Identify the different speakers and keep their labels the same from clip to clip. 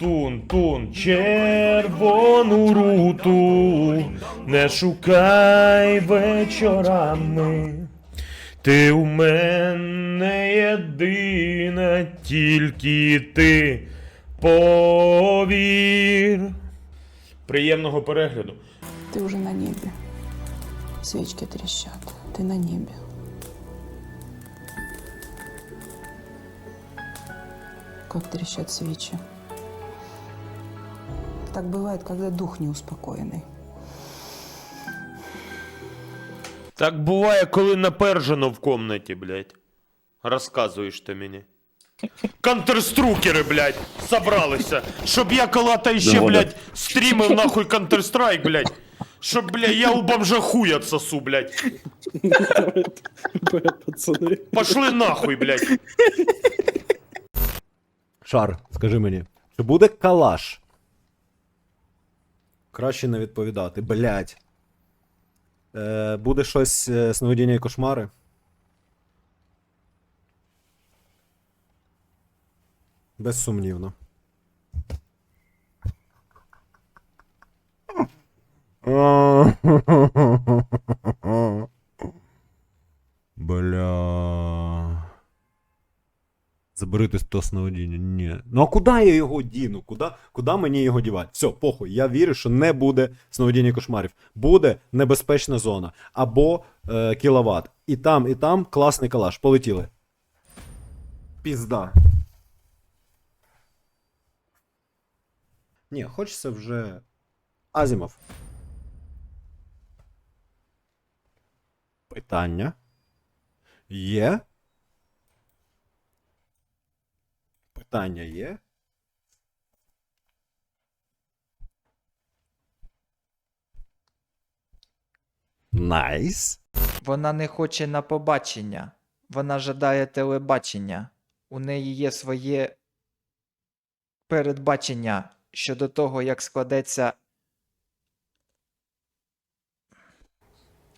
Speaker 1: Тун, тун, червону руту, не шукай вечорами. Ти у мене єдина, тільки ти повір. Приємного перегляду.
Speaker 2: Ты уже на небе. Свечки трещат. Ты на небе. Как трещат свечи. Так бывает, когда дух неуспокоенный.
Speaker 1: Так буває, коли напержено в комнаті, блядь. Розказуєш ти мені. Контрструкери, блядь, собралися. Щоб я коли-то ще, блядь, стрімив нахуй Counter-Strike, блядь. Щоб, блядь, я у бомжа хуй отсосу, блядь.
Speaker 3: Пацани.
Speaker 1: Пошли нахуй, блядь.
Speaker 4: Шар, скажи мені, чи буде калаш? Краще не відповідати, блять. Е, буде щось е, сновидіння і кошмари? Безсумнівно. Бля. Заберите то сновидіння. Ні. Ну а куди я його діну? Куди, куди мені його дівати? Все, похуй. Я вірю, що не буде сновидіння кошмарів. Буде небезпечна зона. Або е, кіловат. І там, і там класний калаш. Полетіли. Пізда. Ні, хочеться вже. Азімов. Питання. Є. Питання є. Найс.
Speaker 5: Вона не хоче на побачення. Вона жадає телебачення. У неї є своє передбачення щодо того, як складеться.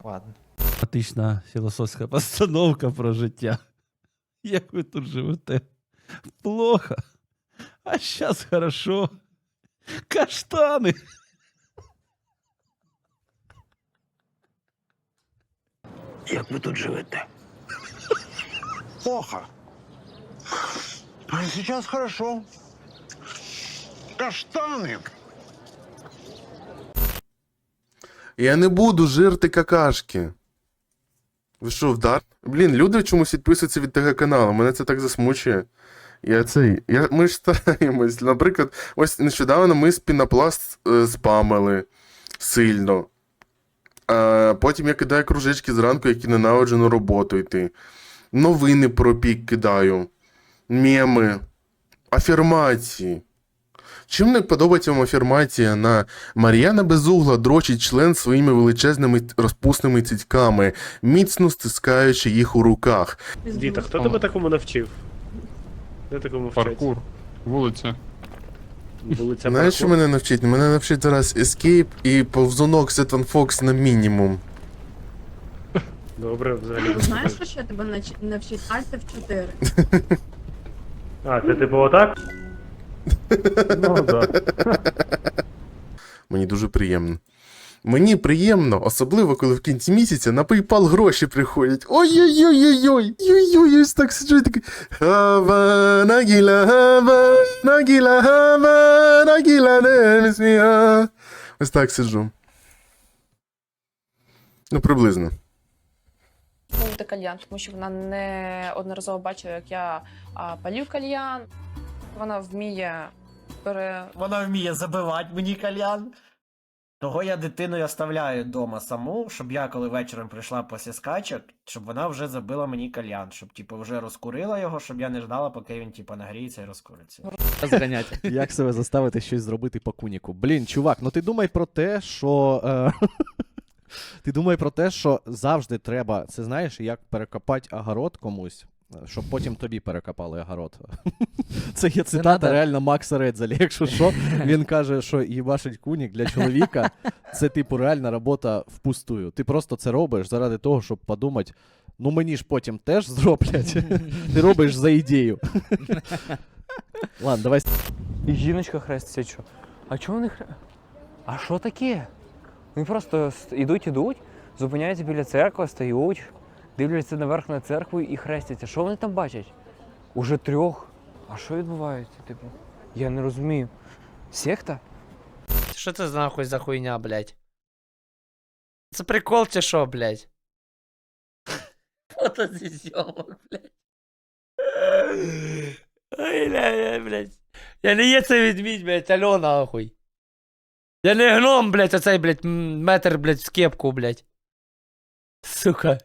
Speaker 5: Ладно.
Speaker 6: Практична філософська постановка про життя. Як ви тут живете? Плохо. А зараз хорошо. Каштани.
Speaker 7: Плохо. А сейчас хорошо. Каштаны.
Speaker 8: Я не буду жирти какашки. Ви що, вдар? Блін, люди чомусь відписуються від того каналу. Мене це так засмучує. Я цей. Я, ми ж стараємось. Наприклад, ось нещодавно ми спінопласт е, спамили сильно. А, потім я кидаю кружечки зранку, які ненавиджу на роботу йти. Новини про пік кидаю. Меми. Афірмації. Чим не подобається вам афірмація на Мар'яна Безугла дрочить член своїми величезними розпусними цицьками, міцно стискаючи їх у руках.
Speaker 3: Діта, хто тебе такому навчив? Де такому вчать?
Speaker 9: Паркур. Вулиця.
Speaker 3: Вулиця
Speaker 8: Знаєш, що
Speaker 3: Паркур.
Speaker 8: мене навчить? Мене навчить зараз Escape і повзунок Сетван Фокс на мінімум.
Speaker 3: Добре, взагалі.
Speaker 10: Знаєш, що ще тебе нач- навчить Alt F4?
Speaker 3: А, це типу отак? Ну, да.
Speaker 8: Мені дуже приємно. Мені приємно, особливо коли в кінці місяця на PayPal гроші приходять. Ой-ой-ой-ой-ой! Ой-ой, ось так сиджу і такий. Хава, нагіла, хава, нагіла, хава, нагіла, немісмія. Ось так сиджу. Ну, приблизно.
Speaker 11: Мовити кальян, тому що вона не одноразово бачила, як я а, палю кальян. Вона вміє пере...
Speaker 12: Вона вміє забивати мені кальян. Того я дитину оставляю вдома саму, щоб я, коли вечором прийшла після скачок, щоб вона вже забила мені кальян, щоб типу вже розкурила його, щоб я не ждала, поки він типу нагріється і розкуриться.
Speaker 6: Зганять. Як себе заставити щось зробити по куніку? Блін, чувак, ну ти думай про те, що. Е... ти думай про те, що завжди треба. Це знаєш, як перекопати огород комусь. Щоб потім тобі перекопали огород. Це є цитата
Speaker 5: надо.
Speaker 6: реально Макса Редзеля. Якщо що, він каже, що їбашить кунік для чоловіка це типу реальна робота впустую. Ти просто це робиш заради того, щоб подумати, ну мені ж потім теж зроблять. Ти робиш за ідею. Ладно, давай
Speaker 9: І жіночка хреститься, що? А чого вони хре... А що таке? Вони просто ідуть, ідуть, зупиняються біля церкви, стають, дивляться наверх на церкву і хрестяться. Що вони там бачать? Уже трьох. А що відбувається? Типу, я не розумію. Секта?
Speaker 12: Що це за нахуй за хуйня, блядь? Це прикол чи що, блядь? Фото зі зйомок, блядь. Ой, ля, блядь. Я не є цей відмідь, блядь, алло нахуй. Я не гном, блядь, оцей, блядь, м, метр, блядь, в кепку, блядь. Сука.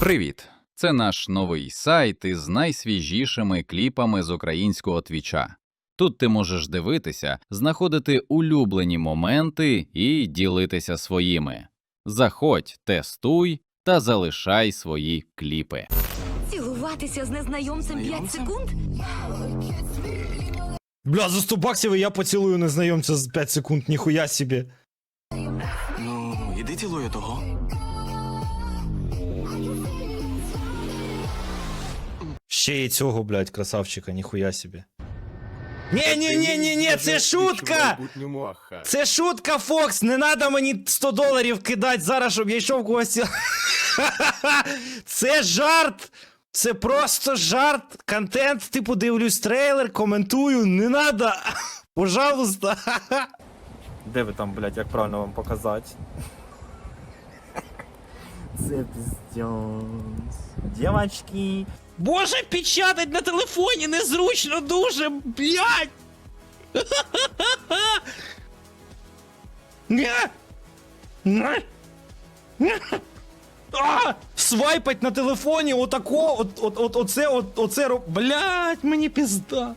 Speaker 13: Привіт! Це наш новий сайт із найсвіжішими кліпами з українського твіча. Тут ти можеш дивитися, знаходити улюблені моменти і ділитися своїми. Заходь, тестуй та залишай свої кліпи.
Speaker 10: Цілуватися з незнайомцем 5 секунд?
Speaker 3: Бля, за 100 баксів і я поцілую незнайомця з 5 секунд, ніхуя собі.
Speaker 7: Ну, іди цілує того.
Speaker 3: Ще і цього, блядь, красавчика, ніхуя собі. Ні, ні, ні, ні, ні, це шутка! Це шутка, Фокс! Не треба мені 100 доларів кидати зараз, щоб я йшов когось. Це жарт! Це просто жарт, контент, типу дивлюсь трейлер, коментую, не надо. Пожалуйста. Де ви там, блядь, як правильно вам показати? Це піздьонс. Дівочки. Боже, печатать на телефоні незручно дуже, блядь! А! Свайпать на телефоні отако, от, от, от, оце, от, оце, ро- блядь, мені пізда.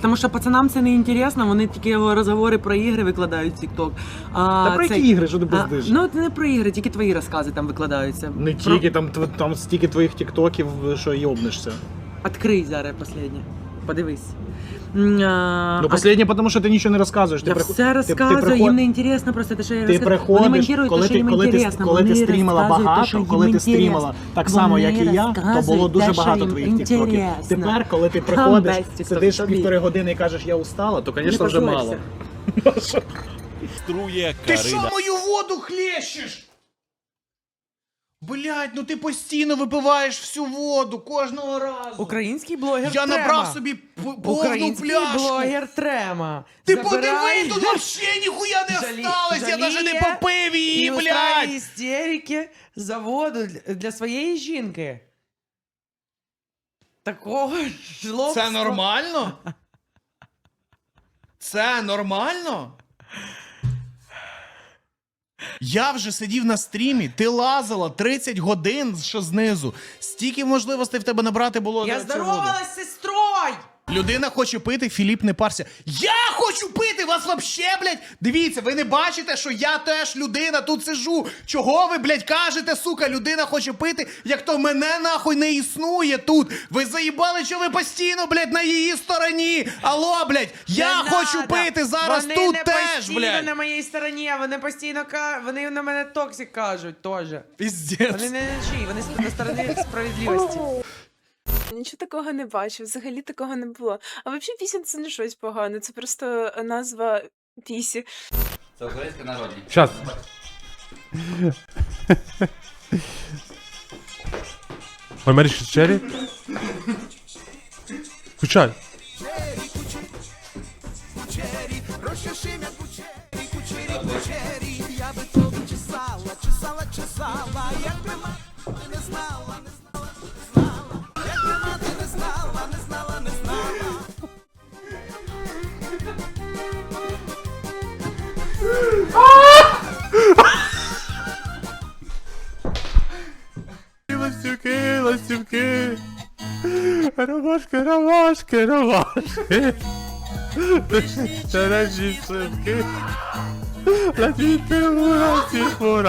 Speaker 2: Тому що пацанам це не інтересно, вони тільки розговори про ігри викладають в TikTok. А,
Speaker 3: Та про які ігри, що ти
Speaker 2: а,
Speaker 3: пиздиш?
Speaker 2: Ну, не про ігри, тільки твої розкази там викладаються.
Speaker 3: Не
Speaker 2: Про-
Speaker 3: тільки, там, тв- там стільки твоїх тіктоків, що йобнешся.
Speaker 2: Открий зараз останнє. Подивись.
Speaker 3: Ну, останнє, тому що ти нічого не розказуєш.
Speaker 2: Я
Speaker 3: приход-
Speaker 2: все розказую,
Speaker 3: приход-
Speaker 2: їм не інтересно просто те, що я
Speaker 3: Ти
Speaker 2: розказую. Вони монтують
Speaker 3: коли
Speaker 2: те, що
Speaker 3: ти,
Speaker 2: їм
Speaker 3: коли ти,
Speaker 2: інтересно.
Speaker 3: коли ти стрімила
Speaker 2: що
Speaker 3: багато, коли ти стрімила так само, як і я, то було дуже багато твоїх тіктоків. Тепер, коли ти приходиш, сидиш півтори години і кажеш, я устала, то, звісно, вже мало. Ти що мою воду хлещеш? Блять, ну ти постійно випиваєш всю воду кожного разу.
Speaker 2: Український блогер
Speaker 3: Я
Speaker 2: Трема.
Speaker 3: набрав собі п- повну
Speaker 2: Український
Speaker 3: пляшку.
Speaker 2: блогер Трема.
Speaker 3: Ти
Speaker 2: Забирай.
Speaker 3: подиви, тут вообще ніхуя не
Speaker 2: Жалі-
Speaker 3: осталось, я навіть не попив її,
Speaker 2: і
Speaker 3: блядь.
Speaker 2: устраює істерики за воду для- для своєї жінки. Такого жлобства.
Speaker 3: Це нормально? Це нормально? Я вже сидів на стрімі, ти лазила 30 годин, що знизу. Стільки можливостей в тебе набрати було.
Speaker 2: Я
Speaker 3: на цю воду.
Speaker 2: здоровалась з сестрою!
Speaker 3: Людина хоче пити, Філіп не парся. Я хочу пити! Вас вообще, блядь! Дивіться, ви не бачите, що я теж людина тут сижу. Чого ви, блядь, кажете, сука, людина хоче пити, як то мене нахуй не існує тут. Ви заїбали, що ви постійно, блядь, на її стороні. Алло, блядь, я
Speaker 2: Не
Speaker 3: хочу
Speaker 2: надо.
Speaker 3: пити зараз
Speaker 2: вони
Speaker 3: тут
Speaker 2: не
Speaker 3: теж,
Speaker 2: постійно
Speaker 3: блядь.
Speaker 2: на моїй стороні, а вони постійно ка... вони на мене токсик кажуть теж.
Speaker 3: Піздець.
Speaker 2: Вони не на чиї, вони на стороні справедливості.
Speaker 10: Нічого такого не бачу, взагалі такого не було. А взагалі пісня це не щось погане, це просто назва пісі.
Speaker 13: Це українська народні.
Speaker 3: Щас. Ой, Черрі? Включай. não sei o. Era o Bosque, era o Bosque, era o Bosque. Era disso, não o. Lá de pelo, lá de por